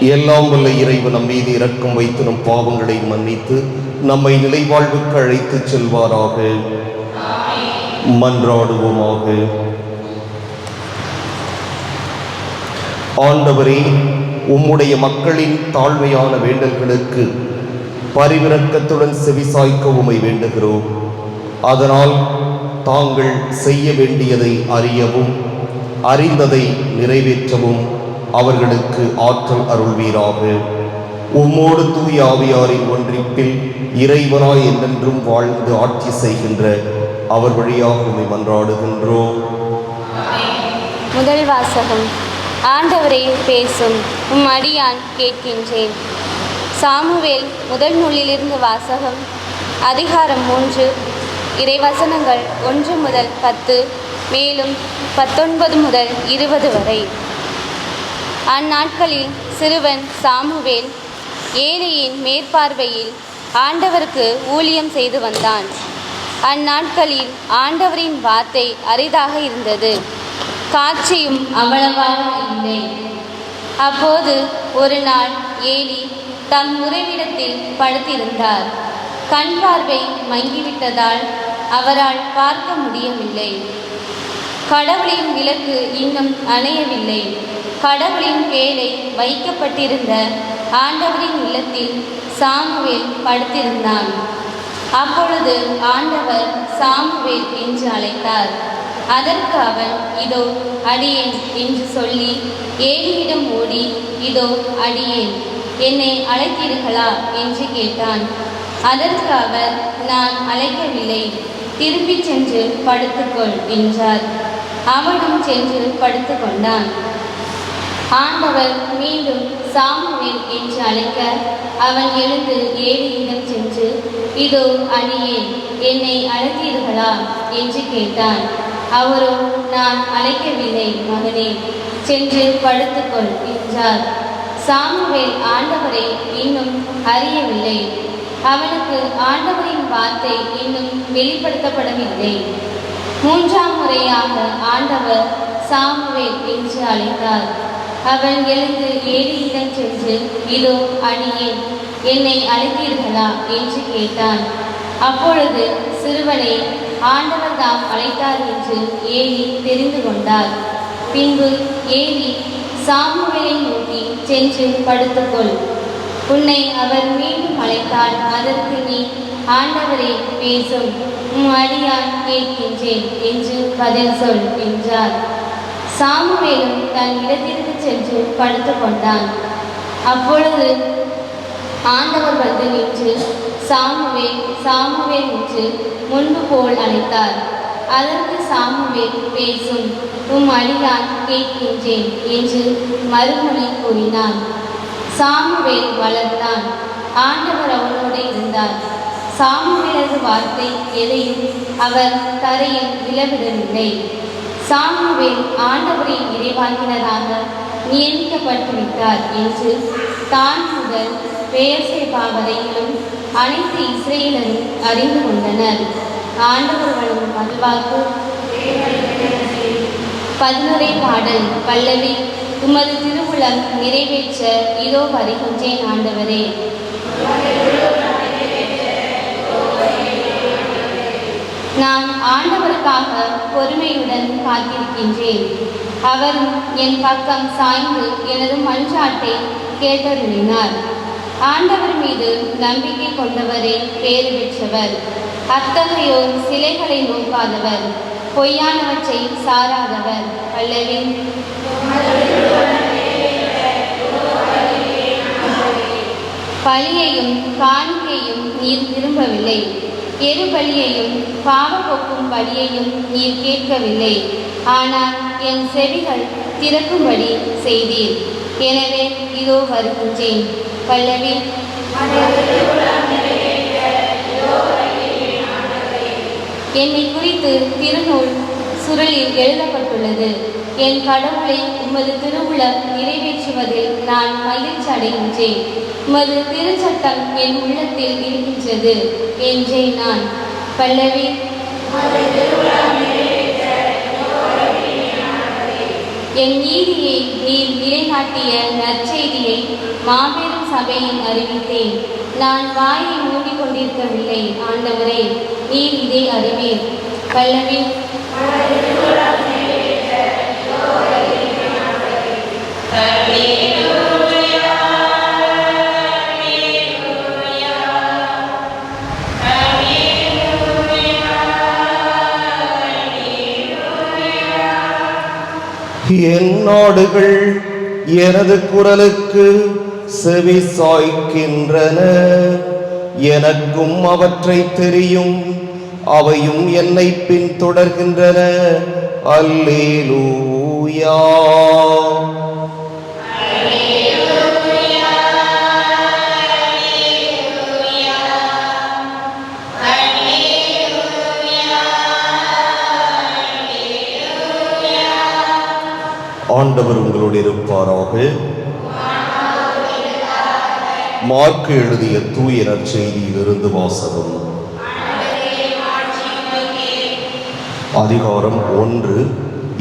எல்லாம் வல்ல இறைவன் நம் மீது இரக்கம் வைத்து நம் பாவங்களை மன்னித்து நம்மை நிலைவாழ்வுக்கு அழைத்துச் செல்வாராக. மன்றாடுவோமாக. ஆண்டவரே உம்முடைய மக்களின் தாழ்மையான வேண்டல்களுக்கு பரிவிறக்கத்துடன் செவிசாய்க்க உமை வேண்டுகிறோம். அதனால் தாங்கள் செய்ய வேண்டியதை அறியவும் அறிந்ததை நிறைவேற்றவும் அவர்களுக்கு ஆற்றல் அருள்வீராக. உம்மோடு தூய் ஆவியாரின் ஒன்றிப்பில் இறைவனாய் என்றென்றும் வாழ்ந்து ஆட்சி செய்கின்ற அவர் வழியாக உண்மை மன்றாடுகின்றோம். முதல் வாசகம். ஆண்டவரே பேசும். உம் அடியான் கேட்கின்றேன். சாமுவேல் முதல் நூலிலிருந்து வாசகம். அதிகாரம் மூன்று. இறைவசனங்கள் ஒன்று முதல் பத்து மேலும் பத்தொன்பது முதல் இருபது வரை. அந்நாட்களில் சிறுவன் சாமுவேல் ஏலியின் மேற்பார்வையில் ஆண்டவருக்கு ஊழியம் செய்து வந்தான். அந்நாட்களில் ஆண்டவரின் வார்த்தை அரிதாக இருந்தது. காட்சியும் அவ்வளவாக இல்லை. அப்போது ஒரு நாள் ஏலி தம் உறைவிடத்தில் படுத்திருந்தார். கண் பார்வை மங்கிவிட்டதால் அவரால் பார்க்க முடியவில்லை. கடவுளின் விளக்கு இன்னும் அணையவில்லை. கடவுளின் பேரை வைக்கப்பட்டிருந்த ஆண்டவரின் இல்லத்தில் சாமுவேல் படுத்திருந்தான். அப்பொழுது ஆண்டவர் சாமுவேல் என்று அழைத்தார். அதற்கு அவன் இதோ அடியேன் என்று சொல்லி ஏலியிடம் ஓடி இதோ அடியேன் என்னை அழைத்தீர்களா? என்று கேட்டான். அதற்கு அவர் நான் அழைக்கவில்லை திரும்பிச் சென்று படுத்துக்கொள் என்றார். அவனும் சென்று படுத்துக்கொண்டான். ஆண்டவர் மீண்டும் சாமுவேல் என்று அழைக்க அவன் எழுந்து ஏழியிடம் சென்று இதோ அடியேன் என்னை அழைத்தீர்களா? என்று கேட்டான். அவரோ நான் அழைக்கவில்லை மகனே சென்று படுத்துக்கொள் என்றார். சாமுவேல் ஆண்டவரை இன்னும் அறியவில்லை. அவனுக்கு ஆண்டவரின் வார்த்தை இன்னும் வெளிப்படுத்தப்படவில்லை. மூன்றாம் முறையாக ஆண்டவர் சாமுவேல் என்று அழைத்தார். அவன் எழுந்து ஏலியிடம் சென்று இதோ அடியேன் என்னை அழைத்தீர்களா? என்று கேட்டான். அப்பொழுது சிறுவனை ஆண்டவர் தாம் அழைத்தார் என்று ஏலி தெரிந்து கொண்டார் பின்பு ஏலி சாமுவேலை நோக்கி சென்று படுத்துக்கொள். உன்னை அவர் மீண்டும் அழைத்தால் அதற்கு நீ ஆண்டவரே பேசும். உம் அடியான் கேட்கின்றேன் என்று பதில் சொல் என்றார். சாமுவேலும் தன் இடத்திற்கு சென்று படுத்துக் கொண்டான். அப்பொழுது ஆண்டவர் வந்து நின்று சாமுவே சாமுவே என்று முன்பு போல் அழைத்தார். அதற்கு சாமுவே பேசும் உம் அடியான் கேட்கின்றேன் என்று மறுமொழி கூறினான். சாமுவேல் வளர்ந்தான். ஆண்டவர் அவனோடு இருந்தார். சாமுவேலது வார்த்தை எதையும் அவர் தரையில் விழவிடவில்லை சாமுவேல் ஆண்டவரின் இறைவாக்கினராக நியமிக்கப்பட்டு விட்டார் என்று தான் முதல் பெயர்சேபா வரையிலும் அனைத்து இஸ்ரேலரும் அறிந்து கொண்டனர். ஆண்டவர் வழங்கும் மல்வாக்கு பாடல். பல்லவி உமது திருவுளம் நிறைவேற்ற இதோ வருகின்றேன் ஆண்டவரே. நான் ஆண்டவருக்காக பொறுமையுடன் காத்திருக்கின்றேன். அவரும் என் பக்கம் சாய்ந்து எனது மன்றாட்டை கேட்டருளினார். ஆண்டவர் மீது நம்பிக்கை கொண்டவரே பேறு பெற்றவர். அத்தகையோர் சிலைகளை நோக்காதவர். பொய்யானவற்றை சாராதவர் அல்லவே. பலியையும் காணிக்கையும் நீர் விரும்பவில்லை. எரு பலியையும் பாவப்போக்கும் பலியையும் நீர் கேட்கவில்லை. ஆனால் என் செவிகள் திறக்கும்படி செய்தீர். எனவே இதோ வருகின்றேன். பல்லவி. என்னை குறித்து திருநூல் சுருளில் எழுதப்பட்டுள்ளது. என் கடவுளை உமது திருவுளம் நிறைவேற்றுவதில் நான் மகிழ்ச்சி அடைகின்றேன். உமது திருச்சட்டம் என் உள்ளத்தில் இருக்கின்றது என்றேன் நான் பல்லவி என் நீதியை நீர் நிலைநாட்டிய நற்செய்தியை மாபெரும் சபையில் அறிவித்தேன். நான் வாயை மூடிக்கொண்டிருக்கவில்லை ஆண்டவரே நீர் இதை அறிவீர் பல்லவி என் நாடுகள் எனது குரலுக்கு செவி சாய்க்கின்றன. எனக்கும் அவற்றை தெரியும் அவையும் என்னை பின்தொடர்கின்றன. அல்லேலூயா. ஆண்டவர் உங்களோடு இருப்பாராக. மார்க்கு எழுதிய தூய நற்செய்தியிலிருந்து வாசகம். அதிகாரம் ஒன்று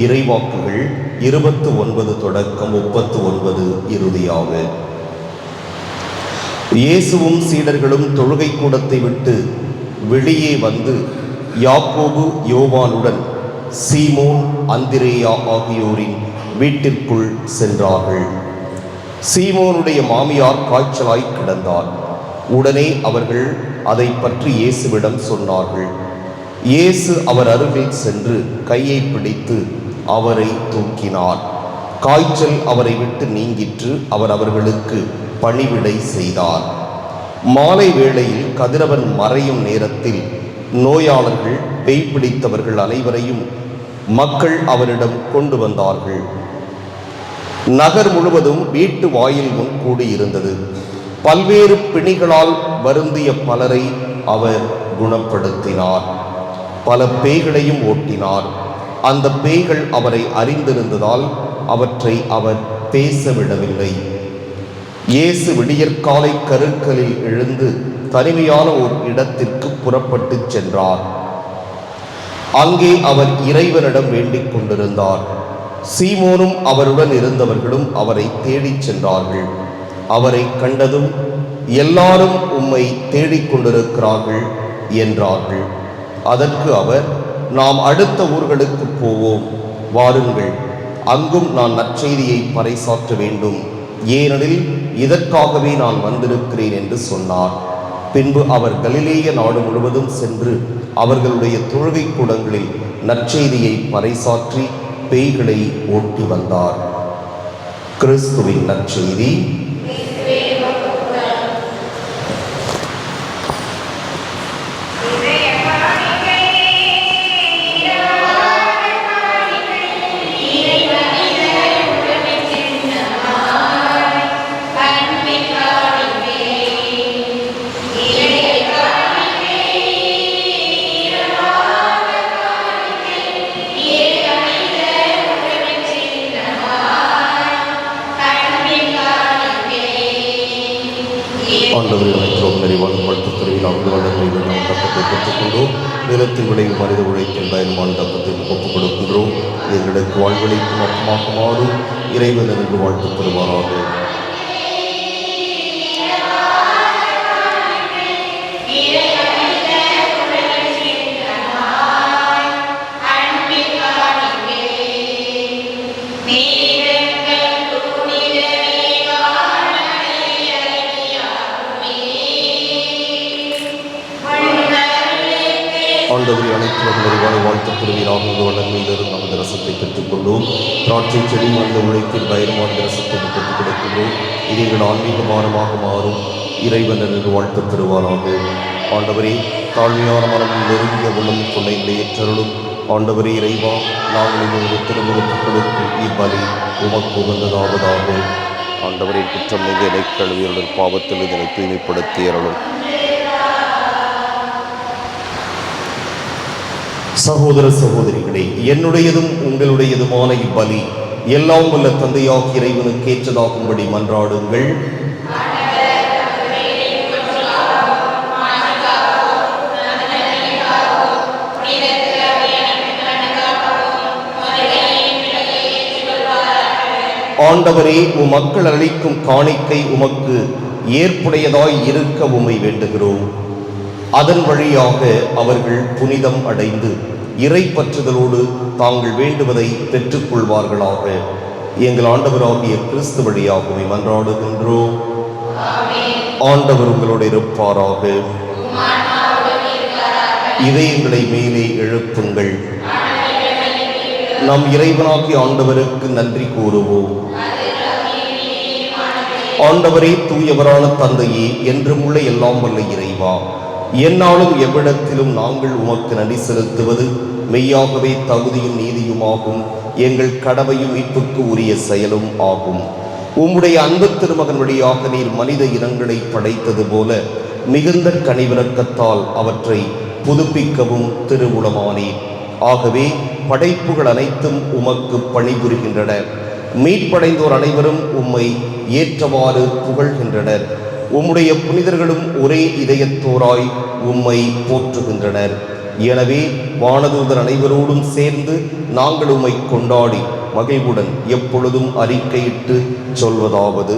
இறைவாக்குகள் இருபத்து ஒன்பது தொடக்கம் முப்பத்து ஒன்பது இறுதியாக. இயேசுவும் சீடர்களும் தொழுகை கூடத்தை விட்டு வெளியே வந்து யாக்கோபு யோவானுடன் சீமோன் அந்திரேயா ஆகியோரின் வீட்டிற்குள் சென்றார்கள். சீமோனுடைய மாமியார் காய்ச்சலாய் கிடந்தார். உடனே அவர்கள் அதை பற்றி இயேசுவிடம் சொன்னார்கள். இயேசு அவர் அருகில் சென்று கையை பிடித்து அவரை தூக்கினார். காய்ச்சல் அவரை விட்டு நீங்கிற்று அவர் அவர்களுக்கு பணிவிடை செய்தார். மாலை வேளையில் கதிரவன் மறையும் நேரத்தில் நோயாளர்கள் பேய் பிடித்தவர்கள் அனைவரையும் மக்கள் அவரிடம் கொண்டு வந்தார்கள். நகர் முழுவதும் வீட்டு வாயில் முன் கூடியிருந்தது. பல்வேறு பிணிகளால் வருந்திய பலரை அவர் குணப்படுத்தினார். பல பேய்களையும் ஓட்டினார். அந்த பேய்கள் அவரை அறிந்திருந்ததால் அவற்றை அவர் பேச விடவில்லை இயேசு விடியற்காலை கருக்களில் எழுந்து தனிமையான ஒரு இடத்திற்கு புறப்பட்டுச் சென்றார். அங்கே அவர் இறைவனிடம் வேண்டிக் கொண்டிருந்தார். சீமோனும் அவருடன் இருந்தவர்களும் அவரை தேடிச் சென்றார்கள். அவரை கண்டதும் எல்லாரும் உம்மை தேடிக் கொண்டிருக்கிறார்கள் என்றார்கள். அதற்கு அவர் நாம் அடுத்த ஊர்களுக்கு போவோம். வாருங்கள். அங்கும் நான் நற்செய்தியை பறைசாற்ற வேண்டும். ஏனெனில் இதற்காகவே நான் வந்திருக்கிறேன் என்று சொன்னார். பின்பு அவர் கலிலேய நாடு முழுவதும் சென்று அவர்களுடைய தொழுகை கூடங்களில் நற்செய்தியை பறைசாற்றி பேய்களை ஓட்டி வந்தார். கிறிஸ்துவின் நற்செய்தி. ஆண்டவரை வாழ்த்து பெறுவீராக உங்கள் நமது ரசத்தை பெற்றுக்கொண்டோம் திராட்சை செடி மனித உழைப்பில் பயிரமான ரசத்தை பெற்றுக் கொடுக்கின்றோம் இது எங்கள் ஆன்மீக பாரமாக மாறும். இறைவன் என்று வாழ்த்து பெறுவாராக ஆண்டவரே தாழ்மையான மனம் நெருங்கிய உள்ளம் கொள்ளைகளை ஏற்றருளும். ஆண்டவரே இறைவா நாங்கள் எங்கள் திருமுகத்துக் கொடுக்கும் இப்பலி உமக்கு உகந்ததாவதாகும் ஆண்டவரின் குற்றம் மிக இணை பாவத்தில் இதனை தூய்மைப்படுத்தி அருளும் சகோதர சகோதரிகளே என்னுடையதும் உங்களுடையதுமான இப்பலி எல்லாம் உள்ள தந்தையாக இறைவனுக்கு ஏற்றதாகும்படி மன்றாடுங்கள். ஆண்டவரே உம் மக்கள் அளிக்கும் காணிக்கை உமக்கு ஏற்புடையதாய் இருக்க உமை வேண்டுகிறோம். அதன் வழியாக அவர்கள் புனிதம் அடைந்து இறை பற்றுதலோடு தாங்கள் வேண்டுவதை பெற்றுக்கொள்வார்களாக. எங்கள் ஆண்டவராகிய கிறிஸ்து வழியாகவே மன்றாடுகின்றோம். ஆண்டவர் உங்களோடு இருப்பாராக. இதயங்களை மேலே எழுப்புங்கள். நம் இறைவனாகிய ஆண்டவருக்கு நன்றி கூறுவோம். ஆண்டவரே தூயவரான தந்தையே என்றும் உள்ள எல்லாம் வல்ல இறைவா. என்னாலும் எவ்விடத்திலும் நாங்கள் உமக்கு நன்றி செலுத்துவது. மெய்யாகவே தகுதியும் நீதியுமாகும் எங்கள் கடமையும் மீட்புக்கு உரிய செயலும் ஆகும். உம்முடைய அன்பு திருமகன் வழியாக நீர் மனித இனங்களை படைத்தது போல மிகுந்த கனிவிறக்கத்தால் அவற்றை புதுப்பிக்கவும் திருவுளமானீர். ஆகவே படைப்புகள் அனைத்தும் உமக்கு பணிபுரிகின்றன. மீட்படைந்தோர் அனைவரும் உம்மை ஏற்றவாறு புகழ்கின்றனர். உம்முடைய புனிதர்களும் ஒரே இதயத்தோராய் உம்மை போற்றுகின்றனர். எனவே வானதூதர் அனைவரோடும் சேர்ந்து நாங்கள் உம்மை கொண்டாடி மகிழ்வுடன் எப்பொழுதும் அறிக்கையிட்டு சொல்வதாவது.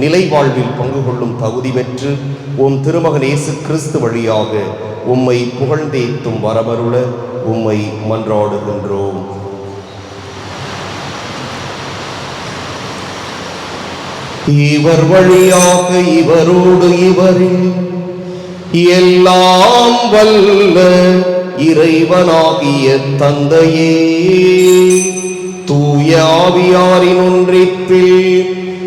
நிலை வாழ்வில் பங்கு கொள்ளும் தகுதி பெற்று உம் திருமகன் இயேசு கிறிஸ்து வழியாக உம்மை புகழ்ந்தேத்தும் வரமருள உம்மை மன்றாடுகின்றோம். இவர் வழியாக இவரோடு இவரில் எல்லாம் வல்ல இறைவனாகிய தந்தையே தூய ஆவியாரின் ஒன்றிப்பில்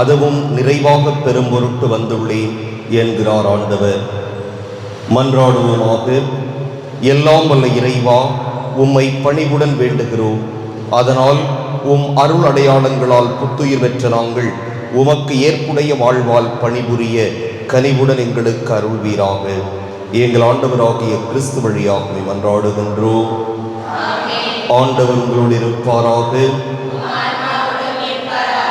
அதுவும் நிறைவாக பெறும் பொருட்டு வந்துள்ளேன் என்கிறார் ஆண்டவர். மன்றாடுவோமாக எல்லாம் வல்ல இறைவா உம்மை பணிவுடன் வேண்டுகிறோம். அதனால் உம் அருள் அடையாளங்களால் புத்துயிர் பெற்ற நாங்கள் உமக்கு ஏற்புடைய வாழ்வால் பணிபுரிய கனிவுடன் எங்களுக்கு அருள்வீராக. எங்கள் ஆண்டவராகிய கிறிஸ்து வழியாக மன்றாடுகின்றோம். ஆண்டவர் உங்களோடு இருப்பாராக.